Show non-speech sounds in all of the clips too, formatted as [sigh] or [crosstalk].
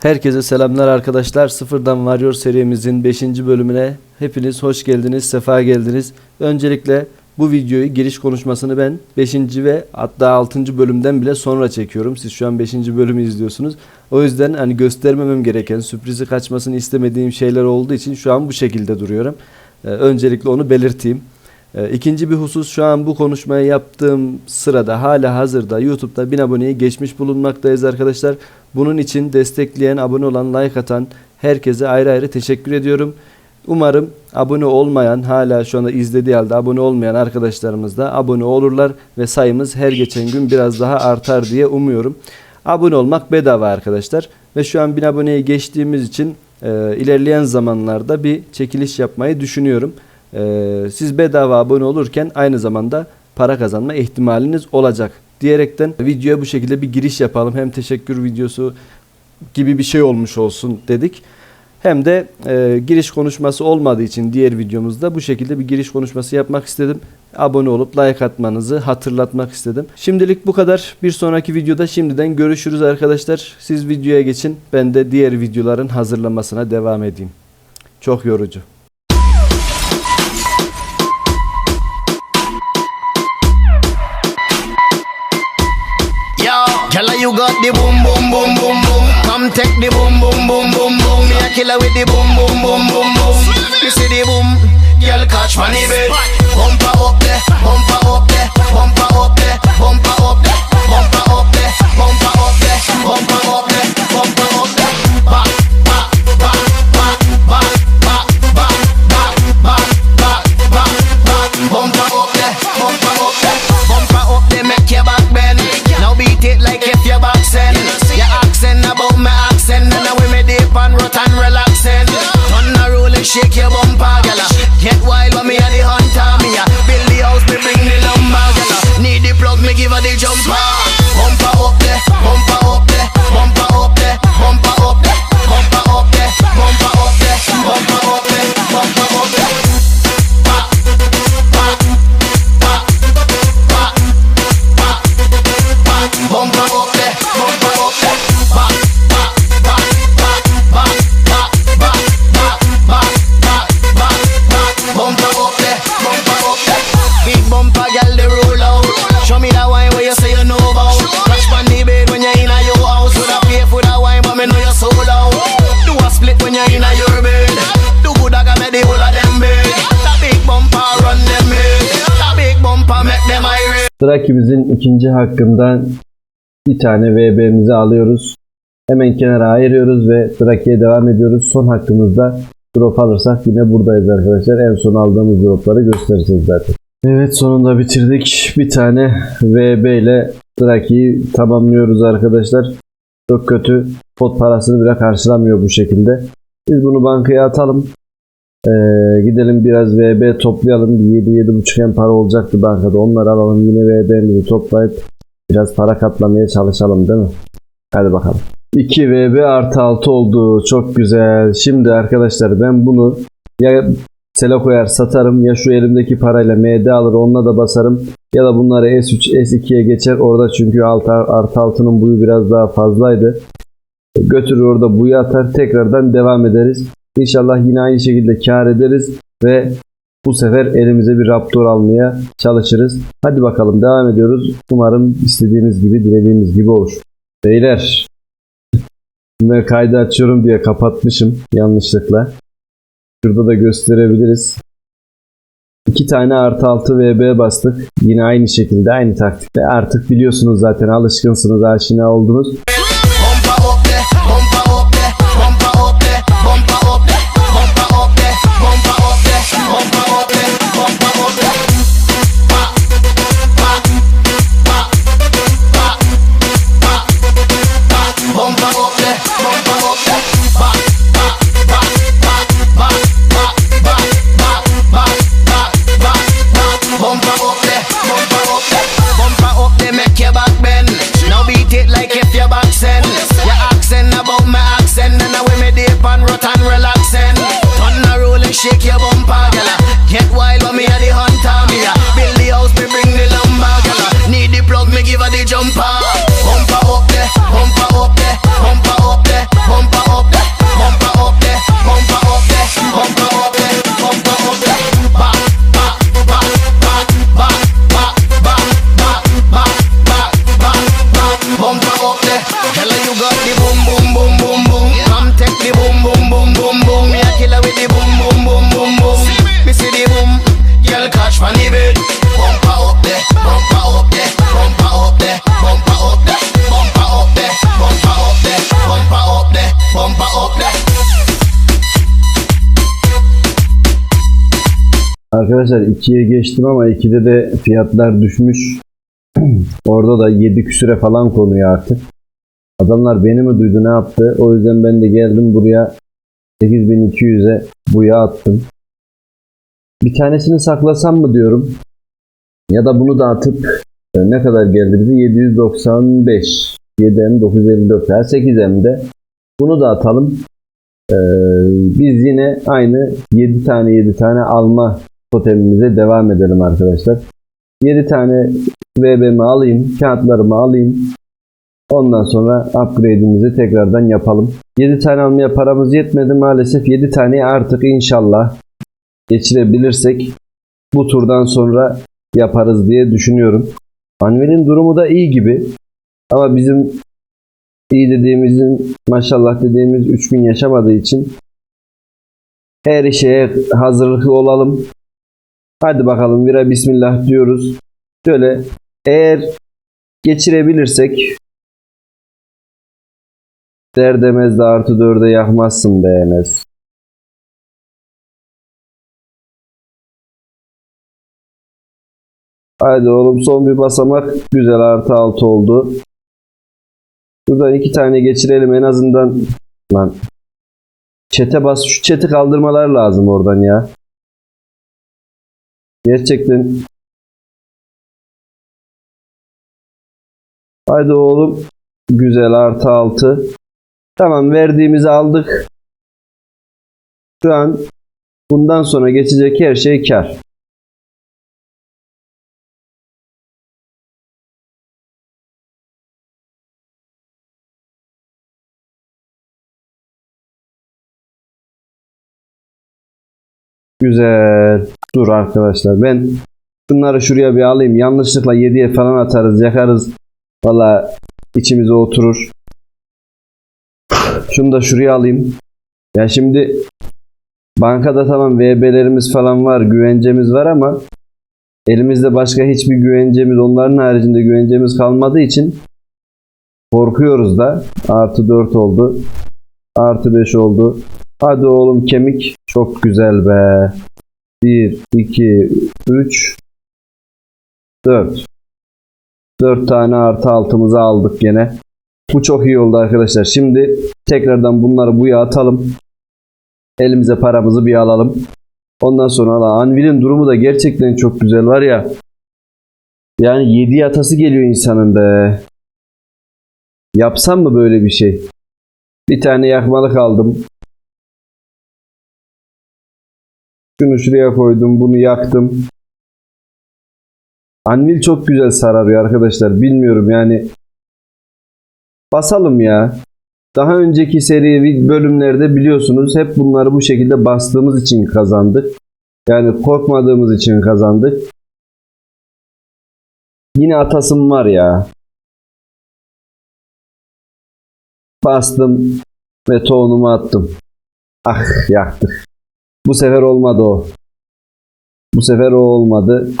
Herkese selamlar arkadaşlar. Sıfırdan Warrior serimizin 5. bölümüne hepiniz hoş geldiniz, sefa geldiniz. Öncelikle bu videoyu giriş konuşmasını ben 5. ve hatta 6. bölümden bile sonra çekiyorum. Siz şu an 5. bölümü izliyorsunuz. O yüzden hani göstermemem gereken, sürprizi kaçmasını istemediğim şeyler olduğu için şu an bu şekilde duruyorum. Ee, öncelikle onu belirteyim. Ee, İkinci bir husus şu an bu konuşmayı yaptığım sırada hala hazırda YouTube'da 1000 aboneyi geçmiş bulunmaktayız arkadaşlar. Bunun için destekleyen, abone olan, like atan herkese ayrı ayrı teşekkür ediyorum. Umarım abone olmayan, hala şu anda izlediği halde abone olmayan arkadaşlarımız da abone olurlar ve sayımız her geçen gün biraz daha artar diye umuyorum. Abone olmak bedava arkadaşlar ve şu an 1000 aboneyi geçtiğimiz için e, ilerleyen zamanlarda bir çekiliş yapmayı düşünüyorum. Ee, siz bedava abone olurken aynı zamanda para kazanma ihtimaliniz olacak diyerekten videoya bu şekilde bir giriş yapalım. Hem teşekkür videosu gibi bir şey olmuş olsun dedik. Hem de e, giriş konuşması olmadığı için diğer videomuzda bu şekilde bir giriş konuşması yapmak istedim. Abone olup like atmanızı hatırlatmak istedim. Şimdilik bu kadar. Bir sonraki videoda şimdiden görüşürüz arkadaşlar. Siz videoya geçin. Ben de diğer videoların hazırlamasına devam edeyim. Çok yorucu. You got the boom, boom, boom, boom, boom. Come take the boom, boom, boom, boom, boom. Me a killer with the boom, boom, boom, boom, boom. You see the boom, girl catch money bed. Bumper up there, bumper up there, bumper up there, bumper up there, bumper up there, bumper up there, bumper up there, bumper up there. Back, irate. Drakimizin ikinci hakkından bir tane VB'mizi alıyoruz. Hemen kenara ayırıyoruz ve Draki'ye devam ediyoruz. Son hakkımızda drop alırsak yine buradayız arkadaşlar. En son aldığımız dropları gösterirsiniz zaten. Evet sonunda bitirdik. Bir tane VB ile Draki'yi tamamlıyoruz arkadaşlar. Çok kötü. Pot parasını bile karşılamıyor bu şekilde. Biz bunu bankaya atalım. Ee, gidelim biraz VB toplayalım. 7-7.5 en para olacaktı bankada. Onları alalım. Yine VB'mizi toplayıp biraz para katlamaya çalışalım değil mi? Hadi bakalım. 2 VB artı 6 oldu. Çok güzel. Şimdi arkadaşlar ben bunu ya sele koyar satarım ya şu elimdeki parayla MD alır onunla da basarım ya da bunları S3 S2'ye geçer orada çünkü altı, artı altının buyu biraz daha fazlaydı. Götürür orada buyu atar tekrardan devam ederiz. İnşallah yine aynı şekilde kar ederiz ve bu sefer elimize bir Raptor almaya çalışırız. Hadi bakalım devam ediyoruz. Umarım istediğiniz gibi, dilediğiniz gibi olur. Beyler. Bunları kaydı açıyorum diye kapatmışım yanlışlıkla. Şurada da gösterebiliriz. İki tane artı 6 VB bastık. Yine aynı şekilde aynı taktikte. Artık biliyorsunuz zaten alışkınsınız, aşina oldunuz. Compra Arkadaşlar 2'ye geçtim ama 2'de de fiyatlar düşmüş. [clears throat] Orada da 7 küsüre falan konuyor artık. Adamlar beni mi duydu ne yaptı? O yüzden ben de geldim buraya 8200'e buya attım. Bir tanesini saklasam mı diyorum. Ya da bunu da atıp e, ne kadar geldi bize? 795. 7M 954. Ha 8M'de. Bunu da atalım. Ee, biz yine aynı 7 tane 7 tane alma totemimize devam edelim arkadaşlar. 7 tane VB'mi alayım. Kağıtlarımı alayım. Ondan sonra upgrade'imizi tekrardan yapalım. 7 tane almaya paramız yetmedi maalesef. 7 tane artık inşallah geçirebilirsek bu turdan sonra yaparız diye düşünüyorum. Anvil'in durumu da iyi gibi. Ama bizim iyi dediğimizin maşallah dediğimiz 3 gün yaşamadığı için her şeye hazırlıklı olalım. Hadi bakalım vira bismillah diyoruz. Şöyle eğer geçirebilirsek derdemez de artı 4'e yakmazsın be Enes. Haydi oğlum son bir basamak güzel artı 6 oldu. Buradan iki tane geçirelim en azından. Lan. Çete bas. Şu çeti kaldırmalar lazım oradan ya. Gerçekten. Haydi oğlum. Güzel artı 6. Tamam verdiğimizi aldık. Şu an bundan sonra geçecek her şey kar. Güzel. Dur arkadaşlar ben bunları şuraya bir alayım. Yanlışlıkla 7'ye falan atarız yakarız. Valla içimize oturur. Şunu da şuraya alayım. Ya şimdi bankada tamam VB'lerimiz falan var. Güvencemiz var ama elimizde başka hiçbir güvencemiz onların haricinde güvencemiz kalmadığı için korkuyoruz da. Artı 4 oldu. Artı 5 oldu. Hadi oğlum kemik. Çok güzel be. 1, 2, 3, 4. 4 tane artı altımızı aldık gene. Bu çok iyi oldu arkadaşlar. Şimdi tekrardan bunları buya atalım. Elimize paramızı bir alalım. Ondan sonra Allah Anvil'in durumu da gerçekten çok güzel var ya. Yani 7 atası geliyor insanın be. Yapsam mı böyle bir şey? Bir tane yakmalık aldım. Şunu şuraya koydum. Bunu yaktım. Anvil çok güzel sararıyor arkadaşlar. Bilmiyorum yani. Basalım ya. Daha önceki seri bölümlerde biliyorsunuz hep bunları bu şekilde bastığımız için kazandık. Yani korkmadığımız için kazandık. Yine atasım var ya. Bastım ve tohunumu attım. Ah yaktık. Bu sefer olmadı o. Bu sefer o olmadı.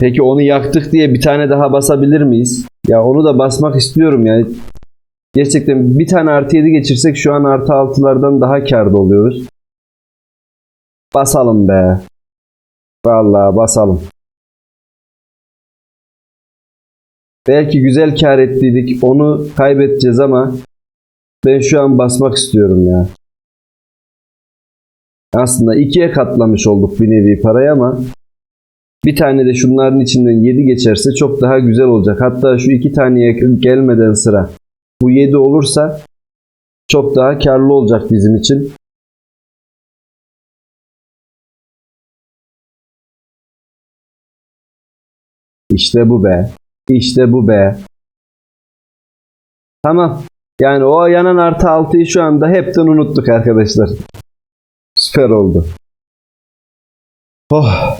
Peki onu yaktık diye bir tane daha basabilir miyiz? Ya onu da basmak istiyorum yani. Gerçekten bir tane artı 7 geçirsek şu an artı 6'lardan daha karda oluyoruz. Basalım be. Vallahi basalım. Belki güzel kar ettiydik. Onu kaybedeceğiz ama ben şu an basmak istiyorum ya. Aslında ikiye katlamış olduk bir nevi parayı ama bir tane de şunların içinden 7 geçerse çok daha güzel olacak. Hatta şu iki taneye gelmeden sıra bu 7 olursa çok daha karlı olacak bizim için. İşte bu be. İşte bu be. Tamam. Yani o yanan artı 6'yı şu anda hepten unuttuk arkadaşlar. Süper oldu. Oh.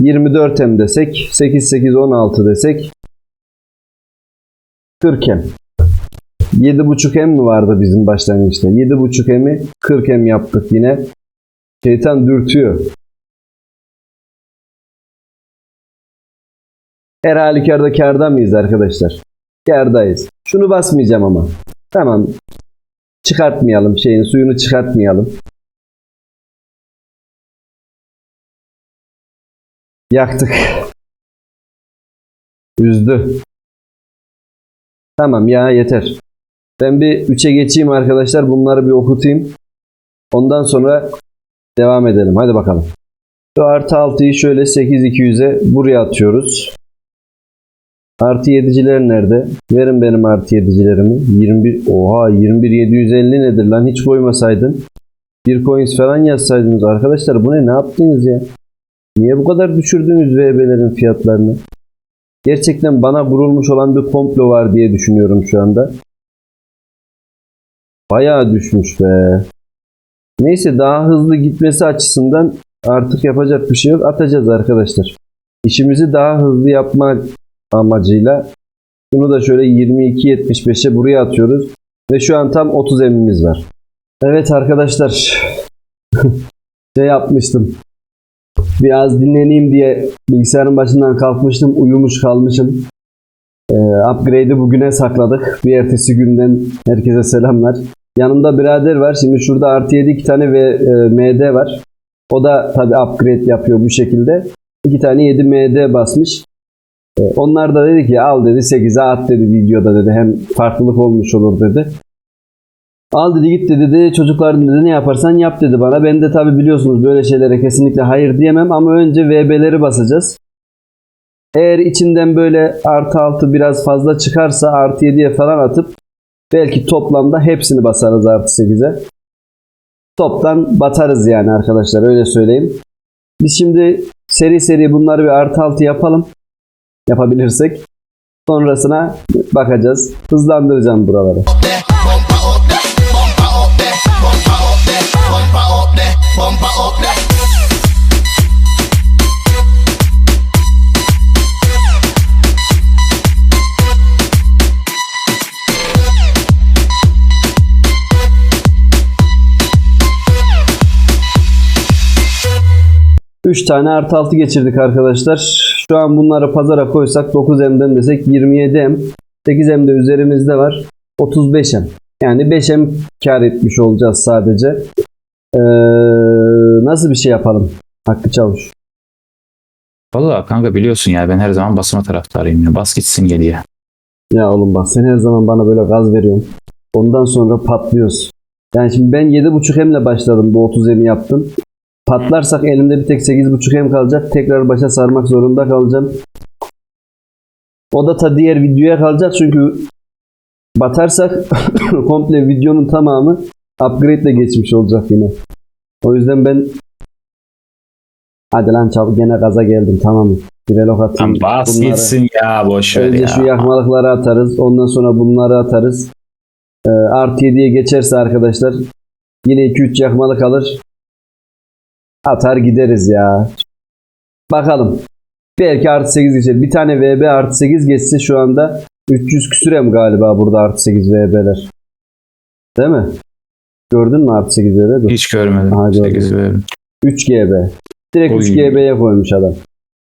24 M desek, 8 8 16 desek 40 M. 7.5 M mi vardı bizim başlangıçta? 7.5 M'i 40 M yaptık yine. Şeytan dürtüyor. Her halükarda karda mıyız arkadaşlar? Kardayız. Şunu basmayacağım ama. Tamam. Çıkartmayalım şeyin suyunu çıkartmayalım. Yaktık. Üzdü. Tamam ya yeter. Ben bir 3'e geçeyim arkadaşlar. Bunları bir okutayım. Ondan sonra devam edelim. Hadi bakalım. Şu artı 6'yı şöyle 8200'e buraya atıyoruz. Artı 7'ciler nerede? Verin benim artı 7'cilerimi. 21 oha 21750 nedir lan hiç koymasaydın. Bir coins falan yazsaydınız arkadaşlar bu ne ne yaptınız ya? Niye bu kadar düşürdünüz VB'lerin fiyatlarını? Gerçekten bana vurulmuş olan bir komplo var diye düşünüyorum şu anda. Bayağı düşmüş be. Neyse daha hızlı gitmesi açısından artık yapacak bir şey yok. Atacağız arkadaşlar. İşimizi daha hızlı yapmak amacıyla şunu da şöyle 22.75'e buraya atıyoruz. Ve şu an tam 30 emimiz var. Evet arkadaşlar. [laughs] şey yapmıştım. Biraz dinleneyim diye bilgisayarın başından kalkmıştım. Uyumuş kalmışım. Ee, upgrade'i bugüne sakladık. Bir ertesi günden herkese selamlar. Yanımda birader var. Şimdi şurada artı 7 iki tane ve e, MD var. O da tabi upgrade yapıyor bu şekilde. İki tane 7 MD basmış. E, onlar da dedi ki al dedi 8'e at dedi videoda dedi. Hem farklılık olmuş olur dedi. Al dedi git dedi, dedi çocuklar dedi ne yaparsan yap dedi bana. Ben de tabi biliyorsunuz böyle şeylere kesinlikle hayır diyemem ama önce VB'leri basacağız. Eğer içinden böyle artı altı biraz fazla çıkarsa artı 7'ye falan atıp belki toplamda hepsini basarız artı 8'e. Toptan batarız yani arkadaşlar öyle söyleyeyim. Biz şimdi seri seri bunları bir artı altı yapalım. Yapabilirsek. Sonrasına bakacağız. Hızlandıracağım buraları. 3 tane artı 6 geçirdik arkadaşlar. Şu an bunları pazara koysak 9M'den desek 27M. 8M de üzerimizde var. 35M. Yani 5M kar etmiş olacağız sadece. Ee, nasıl bir şey yapalım? Hakkı Çavuş. Valla kanka biliyorsun ya ben her zaman basma taraftarıyım. Ya. Bas gitsin geriye. Ya oğlum bak sen her zaman bana böyle gaz veriyorsun. Ondan sonra patlıyoruz. Yani şimdi ben 7.5 M'le başladım bu 30 M'i yaptım. Patlarsak elimde bir tek 8.5 M kalacak. Tekrar başa sarmak zorunda kalacağım. O da ta diğer videoya kalacak çünkü batarsak [coughs] komple videonun tamamı upgrade ile geçmiş olacak yine. O yüzden ben hadi lan çabuk gene gaza geldim tamam mı? Relok atayım. Lan bas Bunları- gitsin ya boş ver Önce ya. şu yakmalıkları atarız. Ondan sonra bunları atarız. Ee, artı 7'ye geçerse arkadaşlar yine 2-3 yakmalık alır. Atar gideriz ya. Bakalım. Belki artı 8 geçer. Bir tane VB artı 8 geçse şu anda 300 küsürem galiba burada artı 8 VB'ler. Değil mi? Gördün mü artı 8 VB? Hiç görmedim. Aha, gördüm. 8 veririm. 3 GB. Direkt Oy. 3 GB'ye koymuş adam.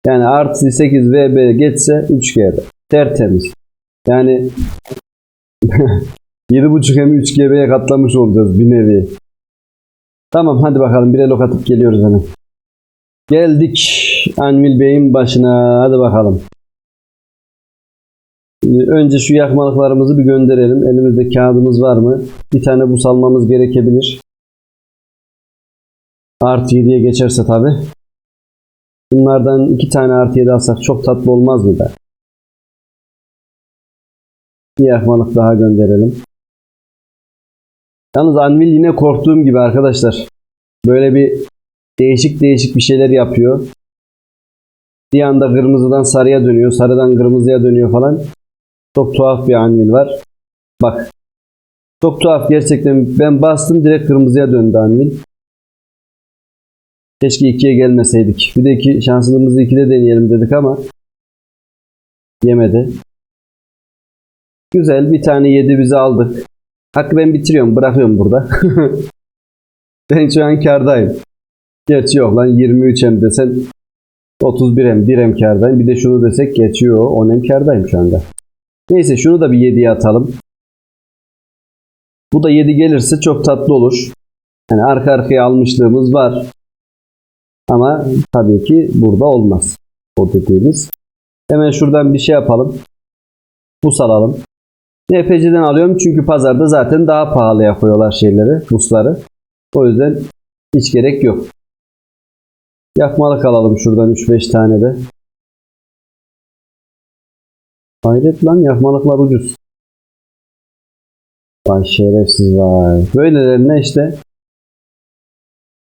Yani artı 8 VB geçse 3 GB. Tertemiz. Yani 7.5 hem 3 GB'ye katlamış olacağız bir nevi. Tamam hadi bakalım bir elok atıp geliyoruz hemen. Geldik Anvil Bey'in başına. Hadi bakalım. Önce şu yakmalıklarımızı bir gönderelim. Elimizde kağıdımız var mı? Bir tane bu salmamız gerekebilir. Artı 7'ye geçerse tabi. Bunlardan iki tane artı 7 alsak çok tatlı olmaz mı da? Bir yakmalık daha gönderelim. Yalnız Anvil yine korktuğum gibi arkadaşlar. Böyle bir değişik değişik bir şeyler yapıyor. Bir anda kırmızıdan sarıya dönüyor. Sarıdan kırmızıya dönüyor falan. Çok tuhaf bir Anvil var. Bak. Çok tuhaf gerçekten. Ben bastım direkt kırmızıya döndü Anvil. Keşke 2'ye gelmeseydik. Bir de iki, şansımızı 2'de deneyelim dedik ama yemedi. Güzel bir tane 7 bize aldık. Hakkı ben bitiriyorum bırakıyorum burada. [laughs] ben şu an kardayım. Gerçi yok lan 23 hem desen 31 hem 1 hem kardayım. Bir de şunu desek geçiyor 10 hem kardayım şu anda. Neyse şunu da bir 7'ye atalım. Bu da 7 gelirse çok tatlı olur. Yani arka arkaya almışlığımız var. Ama tabii ki burada olmaz. o dediğimiz. Hemen şuradan bir şey yapalım. Bus alalım. NPC'den alıyorum çünkü pazarda zaten daha pahalıya koyuyorlar şeyleri, busları. O yüzden hiç gerek yok. Yakmalık alalım şuradan 3-5 tane de. Hayret lan yakmalıklar ucuz. Vay şerefsiz vay. Böylelerine işte.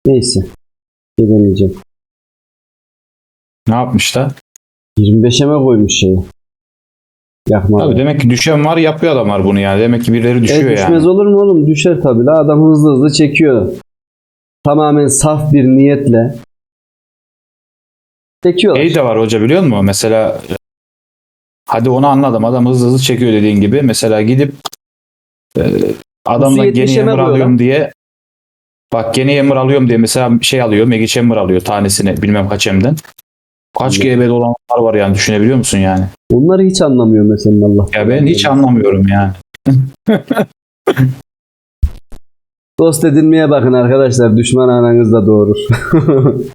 Neyse. Şey demeyeceğim. Ne yapmışlar? 25'e mi koymuş şeyi? Yakmalık. Tabii demek ki düşen var yapıyor adamlar bunu yani. Demek ki birileri düşüyor E, düşmez yani. olur mu oğlum? Düşer tabii. La adam hızlı hızlı çekiyor. Tamamen saf bir niyetle. Çekiyorlar. Şey de var hoca biliyor musun? Mesela hadi onu anladım. Adam hızlı hızlı çekiyor dediğin gibi. Mesela gidip e, adamla Busu gene 70'e mi yemir alıyor alıyorum diye bak gene yemir alıyorum diye mesela şey alıyor. Megi chamber alıyor tanesini bilmem kaç emden. Kaç Evet. GB olanlar var yani düşünebiliyor musun yani? Onları hiç anlamıyor mesela Allah. Ya ben hiç anlamıyorum yani. [laughs] Dost edinmeye bakın arkadaşlar. Düşman ananız da doğurur. [laughs]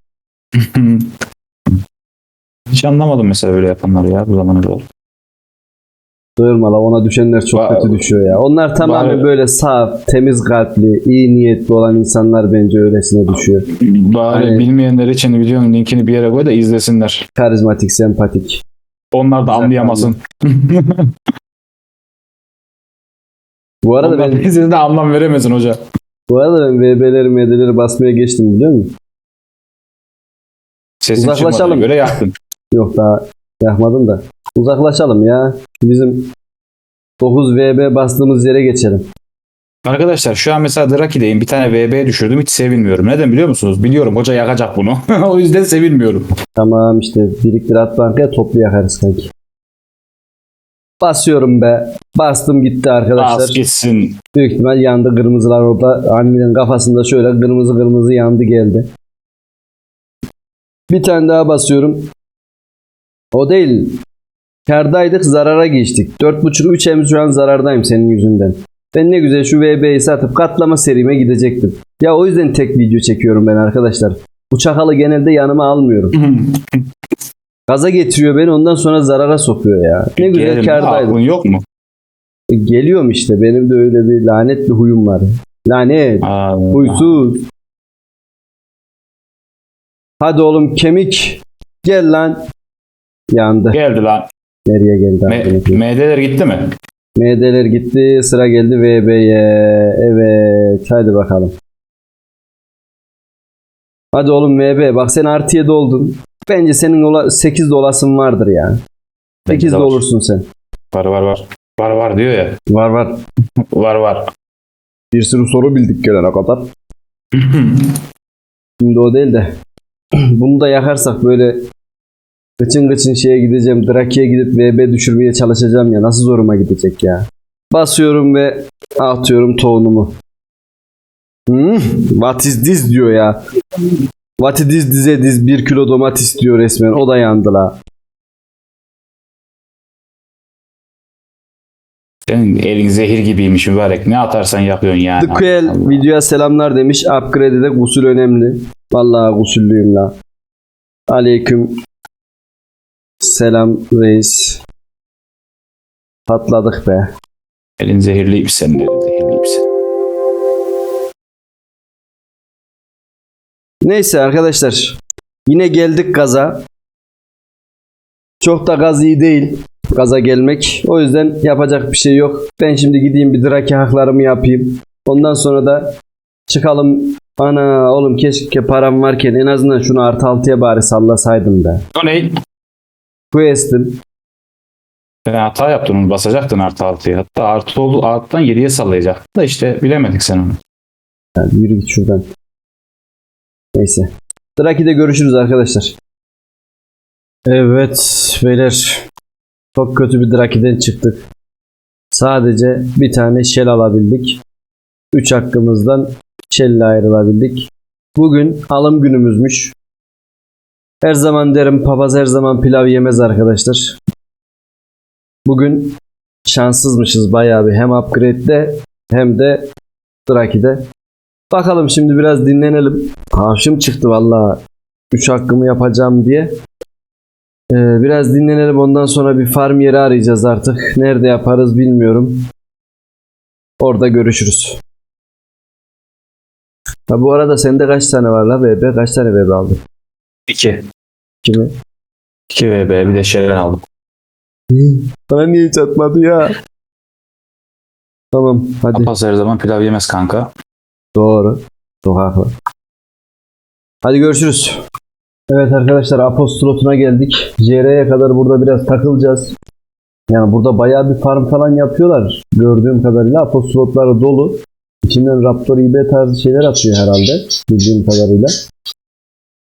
hiç anlamadım mesela böyle yapanları ya bu zamana kadar. Sığırma la ona düşenler çok Ba- kötü düşüyor ya. Onlar tamamen böyle saf, temiz kalpli, iyi niyetli olan insanlar bence öylesine düşüyor. Bari Hani- bilmeyenler için videonun linkini bir yere koy da izlesinler. Karizmatik, sempatik. Onlar da anlayamasın. [laughs] Bu arada Onlar ben [laughs] siz de anlam veremesin hoca. bu arada ben VB'leri MD'leri basmaya geçtim biliyor musun? Sesin Uzaklaşalım. göre yaktın. [laughs] Yok daha yakmadım da. Uzaklaşalım ya. Bizim 9 VB bastığımız yere geçelim. Arkadaşlar şu an mesela Draki'deyim. Bir tane VB düşürdüm. Hiç sevinmiyorum. Neden biliyor musunuz? Biliyorum hoca yakacak bunu. [laughs] o yüzden sevinmiyorum. Tamam işte biriktir at bankaya toplu yakarız kanki. Basıyorum be. Bastım gitti arkadaşlar. Az gitsin. Büyük ihtimal yandı kırmızılar orada. Annenin kafasında şöyle kırmızı kırmızı yandı geldi. Bir tane daha basıyorum. O değil. Kardaydık zarara geçtik. 4.5-3 em şu an zarardayım senin yüzünden. Ben ne güzel şu VB'yi satıp katlama serime gidecektim. Ya o yüzden tek video çekiyorum ben arkadaşlar. Bu çakalı genelde yanıma almıyorum. [laughs] Gaza getiriyor beni ondan sonra zarara sokuyor ya. Ne güzel Gelelim. kardaydım. Aklın yok mu? E, Geliyorum işte. Benim de öyle bir lanet bir huyum var. Lanet. Aa, Huysuz. Hadi oğlum kemik. Gel lan. Yandı. Geldi lan. Nereye geldi? Aklına? MD'ler gitti mi? MD'ler gitti. Sıra geldi VB'ye. Evet. Hadi bakalım. Hadi oğlum VB. Bak sen artı 7 oldun. Bence senin ola 8 olasın vardır ya. 8 de var. olursun sen. Var var var. Var var diyor ya. Var var. [laughs] Var var. Bir sürü soru bildik gelene kadar. [laughs] Şimdi o değil de [clears throat] bunu da yakarsak böyle gıçın gıçın şeye gideceğim. Draki'ye gidip VB düşürmeye çalışacağım ya. Nasıl zoruma gidecek ya. Basıyorum ve atıyorum tohunumu. Hmm, what is this diyor ya. What is this dize diz 1 kilo domates diyor resmen. O da yandı la. Senin elin zehir gibiymiş mübarek. Ne atarsan yapıyorsun yani. The Quell Allah. videoya selamlar demiş. Upgrade'de gusül önemli. Vallahi gusüllüyüm la. Aleyküm. Selam reis. Patladık be. Elin zehirliymiş senin elin zehirliymiş. Neyse arkadaşlar. Yine geldik gaza. Çok da gaz iyi değil. Gaza gelmek. O yüzden yapacak bir şey yok. Ben şimdi gideyim bir draki haklarımı yapayım. Ondan sonra da çıkalım. Ana oğlum keşke param varken en azından şunu artı altıya bari sallasaydım da. O ne? Quest'im. Sen hata yaptın onu basacaktın artı altıya. Hatta artı oldu alttan 7'ye sallayacaktın da işte bilemedik sen onu. Yani yürü git şuradan. Neyse. Draki'de görüşürüz arkadaşlar. Evet beyler. Çok kötü bir Draki'den çıktık. Sadece bir tane shell alabildik. 3 hakkımızdan shell ile ayrılabildik. Bugün alım günümüzmüş. Her zaman derim papaz her zaman pilav yemez arkadaşlar. Bugün şanssızmışız bayağı bir hem upgrade'de hem de Draki'de. Bakalım şimdi biraz dinlenelim. Hafşım çıktı valla. 3 hakkımı yapacağım diye. Ee, biraz dinlenelim ondan sonra bir farm yeri arayacağız artık. Nerede yaparız bilmiyorum. Orada görüşürüz. Ha, bu arada sende kaç tane var la BB? Kaç tane BB aldın? 2. Kimi? 2 VB bir de Şeren aldım. Bana niye hiç atmadı ya? Tamam hadi. Apas her zaman pilav yemez kanka. Doğru. Çok haklı. Hadi görüşürüz. Evet arkadaşlar Apos slotuna geldik. JR'ye kadar burada biraz takılacağız. Yani burada bayağı bir farm falan yapıyorlar. Gördüğüm kadarıyla Apos slotları dolu. İçinden Raptor IB tarzı şeyler atıyor herhalde. Bildiğim kadarıyla.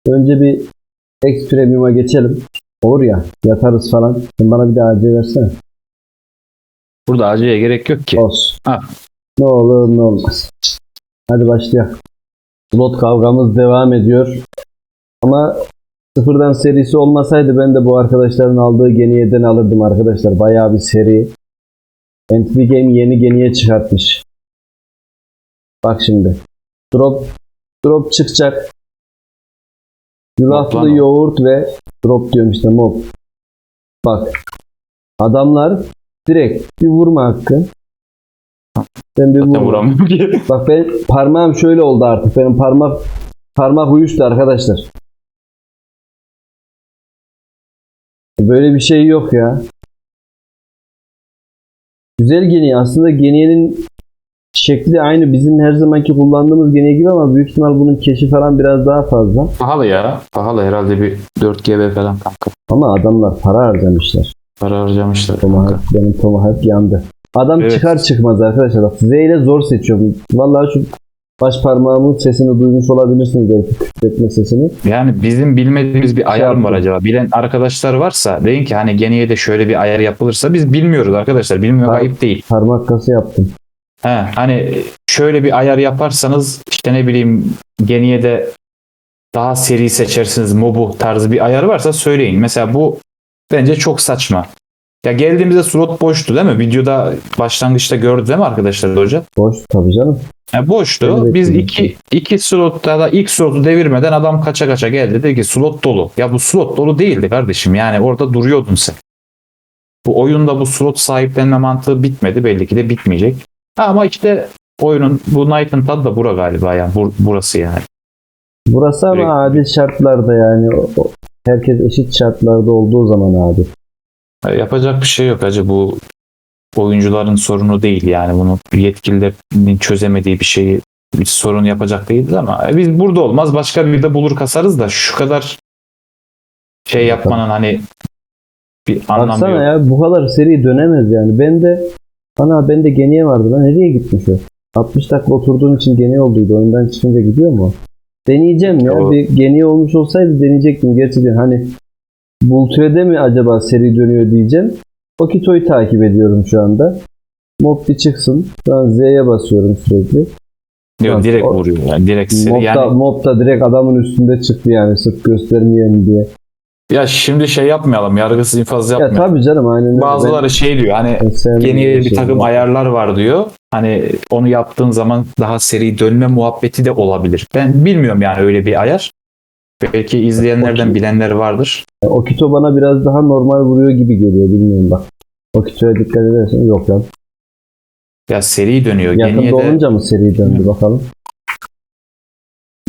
Önce bir X Premium'a geçelim. Olur ya yatarız falan. Sen bana bir de AC versene. Burada acıya gerek yok ki. Olsun. Ha. Ne olur ne olmaz. Hadi başlayalım. Slot kavgamız devam ediyor. Ama sıfırdan serisi olmasaydı ben de bu arkadaşların aldığı geniyeden alırdım arkadaşlar. Bayağı bir seri. Entity Game yeni geniye çıkartmış. Bak şimdi. Drop drop çıkacak. Yulaflı lan o. yoğurt ve drop diyorum işte mob. Bak. Adamlar direkt bir vurma hakkı. Sen bir Zaten vurma. vuramıyorum ki. [laughs] Bak ben parmağım şöyle oldu artık. Benim parmak parmak uyuştu arkadaşlar. Böyle bir şey yok ya. Güzel geniye. Aslında geniyenin şekli aynı bizim her zamanki kullandığımız geniye gibi ama büyük ihtimal bunun keşi falan biraz daha fazla. Pahalı ya. Pahalı herhalde bir 4 GB falan kanka. Ama adamlar para harcamışlar. Para harcamışlar kanka. Tomahawk, benim Tomahawk yandı. Adam Evet. çıkar çıkmaz arkadaşlar. Bak Z ile zor seçiyorum. Vallahi şu baş parmağımın sesini duymuş olabilirsiniz belki kütletme sesini. Yani bizim bilmediğimiz bir ayar mı var acaba? Bilen arkadaşlar varsa deyin ki hani geniye de şöyle bir ayar yapılırsa biz bilmiyoruz arkadaşlar. Bilmiyor Ha. ayıp değil. Parmak kası yaptım. He, hani şöyle bir ayar yaparsanız işte ne bileyim geniye de daha seri seçersiniz mobu tarzı bir ayar varsa söyleyin. Mesela bu bence çok saçma. Ya geldiğimizde slot boştu değil mi? Videoda başlangıçta gördü değil mi arkadaşlar hocam? Boş tabii canım. Ya boştu. Evet, Biz iki, iki slotta da ilk slotu devirmeden adam kaça kaça geldi. Dedi ki slot dolu. Ya bu slot dolu değildi kardeşim. Yani orada duruyordun sen. Bu oyunda bu slot sahiplenme mantığı bitmedi. Belli ki de bitmeyecek. Ha, ama işte oyunun bu Knight'ın tadı da bura galiba yani. Bur- burası yani. Burası ama Direkt- adil şartlarda yani o- herkes eşit şartlarda olduğu zaman adil. Ya Yapacak bir şey yok acı bu oyuncuların sorunu değil yani bunu yetkililerin çözemediği bir şeyi bir sorun yapacak değiliz ama biz burada olmaz başka bir de bulur kasarız da şu kadar şey yapmanın hani bir anlamı Baksana yok. ya bu kadar seri dönemez yani. Ben de ana bende geniye vardı lan nereye gitmiş o? 60 dakika oturduğum için geniye olduydu. Oyundan çıkınca gidiyor mu? Deneyeceğim ya. Bir geniye olmuş olsaydı deneyecektim gerçekten. Hani Bulture'de mi acaba seri dönüyor diyeceğim. Okito'yu takip ediyorum şu anda. Mob bir çıksın. An Z'ye basıyorum sürekli. Yok, direkt o- vuruyor yani direkt seri. Mob, da, yani mob da direkt adamın üstünde çıktı yani sırf göstermeyelim diye. Ya şimdi şey yapmayalım yargısız infaz Ya yapmayalım. tabii canım aynen öyle. Bazıları şey diyor hani Ben- ben sevmediğim yeni bir şey. takım ayarlar var diyor. Hani onu yaptığın zaman daha seri dönme muhabbeti de olabilir. Ben bilmiyorum yani öyle bir ayar. Belki izleyenlerden bilenler vardır. Okito bana biraz daha normal vuruyor gibi geliyor bilmiyorum bak. Okito'ya dikkat edersen yok lan. Ya seri dönüyor. Yakında Geniye de olunca mı seri döndü bakalım.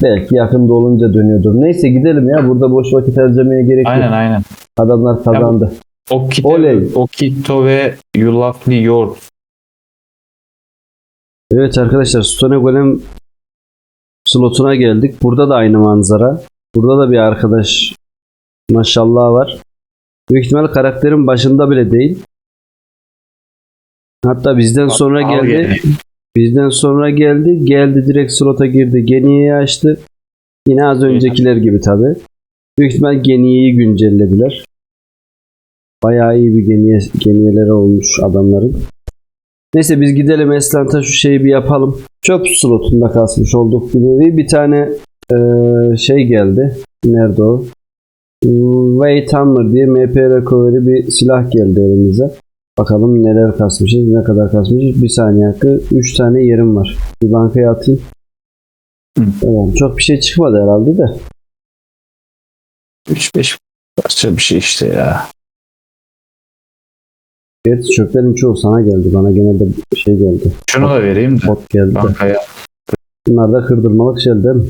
Belki yakında olunca dönüyordur. Neyse gidelim ya burada boş vakit harcamaya gerek aynen yok. aynen. Adamlar kazandı. Okito, Oley. Okito ve You Lovely Yours. Evet arkadaşlar Stone Golem slotuna geldik. Burada da aynı manzara. Burada da bir arkadaş maşallah var. Büyük ihtimal karakterin başında bile değil. Hatta bizden sonra geldi. Bizden sonra geldi. Geldi direkt slota girdi. Geniye'yi açtı. Yine az öncekiler gibi tabi. Büyük ihtimal Geniye'yi güncellediler. Bayağı iyi bir Geniye, Geniyeleri olmuş adamların. Neyse biz gidelim Eslant'a şu şeyi bir yapalım. Çöp slotunda kasmış olduk gibi. Bir tane eee, şey geldi. Nerede o? Weight Hammer diye MP Recovery bir silah geldi elimize. Bakalım neler kasmışız, ne kadar kasmışız. Bir saniye hakkı. 3 tane yerim var. Bir bankaya atayım. Hı. Tamam. Çok bir şey çıkmadı herhalde de. 3-5 Başka bir şey işte ya. Gerçi çöplerin çoğu sana geldi. Bana genelde şey geldi. Şunu da vereyim de Bot geldi. bankaya. Bunlar da kırdırmalık şey değil mi?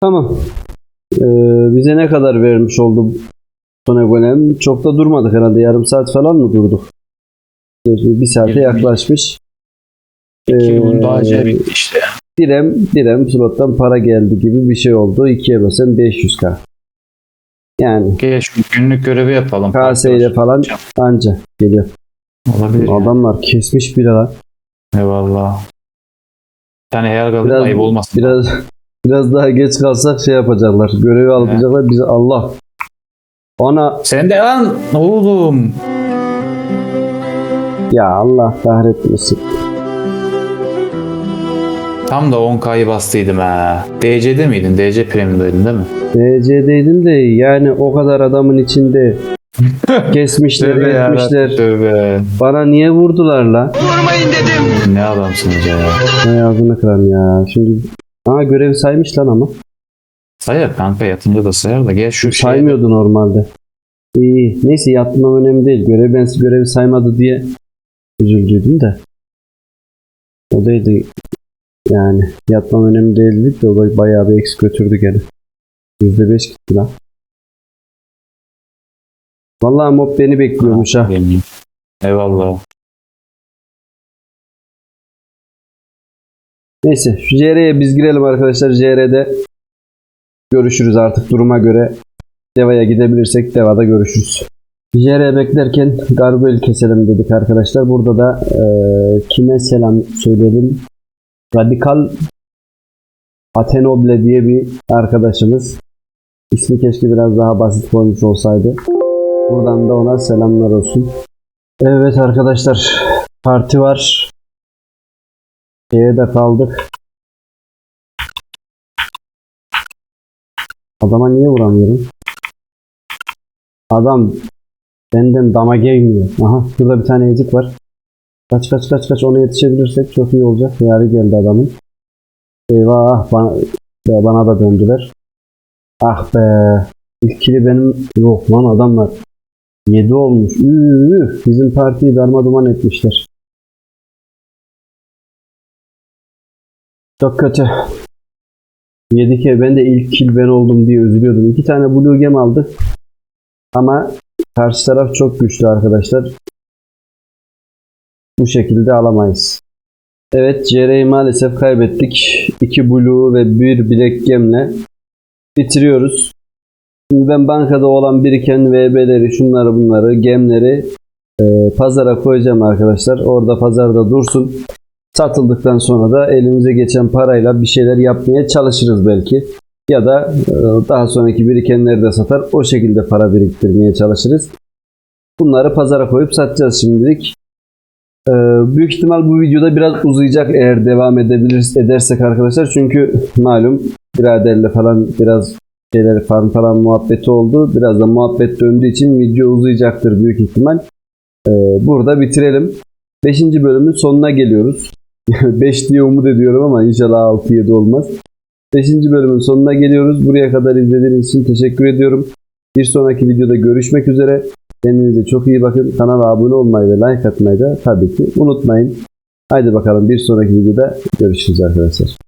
Tamam. Ee, bize ne kadar vermiş oldu Sonegonem? Çok da durmadık herhalde. Yarım saat falan mı durduk? Bir saate yaklaşmış. İki Ee, gün daha önce bitti işte. Direm, direm slottan para geldi gibi bir şey oldu. İkiye bölsen 500k. Yani şu günlük görevi yapalım. KS ile falan anca geliyor. Olabilir. Adamlar kesmiş bile lan. Eyvallah. Bir tane kaldı Biraz- ayıp olmasın. Biraz biraz daha geç kalsak şey yapacaklar. Görevi alacaklar. Bize Allah. Ana Sen de lan oğlum. ya Allah kahretmesin. Tam da 10K'yı bastıydım ha. DC'de miydin? DC Premium'daydın değil mi? DC'deydim de yani o kadar adamın içinde [laughs] kesmişler, etmişler. Tövbe. Bana niye vurdular la? Ne adamsınız ya. Ne ağzını kıran ya. Şimdi Aa görevi saymış lan ama. Sayar kanka yatınca da sayar da gel şu şeye. Saymıyordu normalde. İyi. Neyse yatmam önemli değil. Görev ben görevi saymadı diye üzüldüydüm de. O değildi. Yani yatmam önemli değildi de o da bayağı bir eksik götürdü gene. %5 gitti lan. Vallahi mob beni bekliyormuş ha. Yemin. Eyvallah. Neyse şu JR'ye biz girelim arkadaşlar. JR'de görüşürüz artık duruma göre. Deva'ya gidebilirsek Deva'da görüşürüz. JR beklerken Gargoyle keselim dedik arkadaşlar. Burada da eee, kime selam söyleyelim? Radikal Atenoble diye bir arkadaşımız. İsmi keşke biraz daha basit koymuş olsaydı. Buradan da ona selamlar olsun. Evet arkadaşlar parti var. Şeye de kaldık. Adama niye vuramıyorum? Adam benden dama gelmiyor. Aha şurada bir tane ezik var. Kaç kaç kaç kaç ona yetişebilirsek çok iyi olacak. Yarı geldi adamın. Eyvah bana, bana da döndüler. Ah be. İlk kili benim yok lan adamlar. 7 olmuş. Üü, bizim partiyi darma duman etmişler. Çok kötü. 7K ben de ilk kill ben oldum diye üzülüyordum. İki tane blue gem aldık. Ama karşı taraf çok güçlü arkadaşlar. Bu şekilde alamayız. Evet CR'yi maalesef kaybettik. 2 blue ve 1 black gemle bitiriyoruz. Şimdi ben bankada olan biriken VB'leri, şunları bunları, gemleri e, pazara koyacağım arkadaşlar. Orada pazarda dursun. Satıldıktan sonra da elimize geçen parayla bir şeyler yapmaya çalışırız belki. Ya da e, daha sonraki birikenleri de satar. O şekilde para biriktirmeye çalışırız. Bunları pazara koyup satacağız şimdilik. E, büyük ihtimal bu videoda biraz uzayacak eğer devam edebiliriz edersek arkadaşlar. Çünkü malum biraderle falan biraz şeyler farm falan muhabbeti oldu. Biraz da muhabbet döndüğü için video uzayacaktır büyük ihtimal. E, burada bitirelim. 5. bölümün sonuna geliyoruz. [laughs] 5 diye umut ediyorum ama inşallah 6-7 olmaz. 5. bölümün sonuna geliyoruz. Buraya kadar izlediğiniz için teşekkür ediyorum. Bir sonraki videoda görüşmek üzere. Kendinize çok iyi bakın. Kanala abone olmayı ve like atmayı da tabii ki unutmayın. Haydi bakalım bir sonraki videoda görüşürüz arkadaşlar.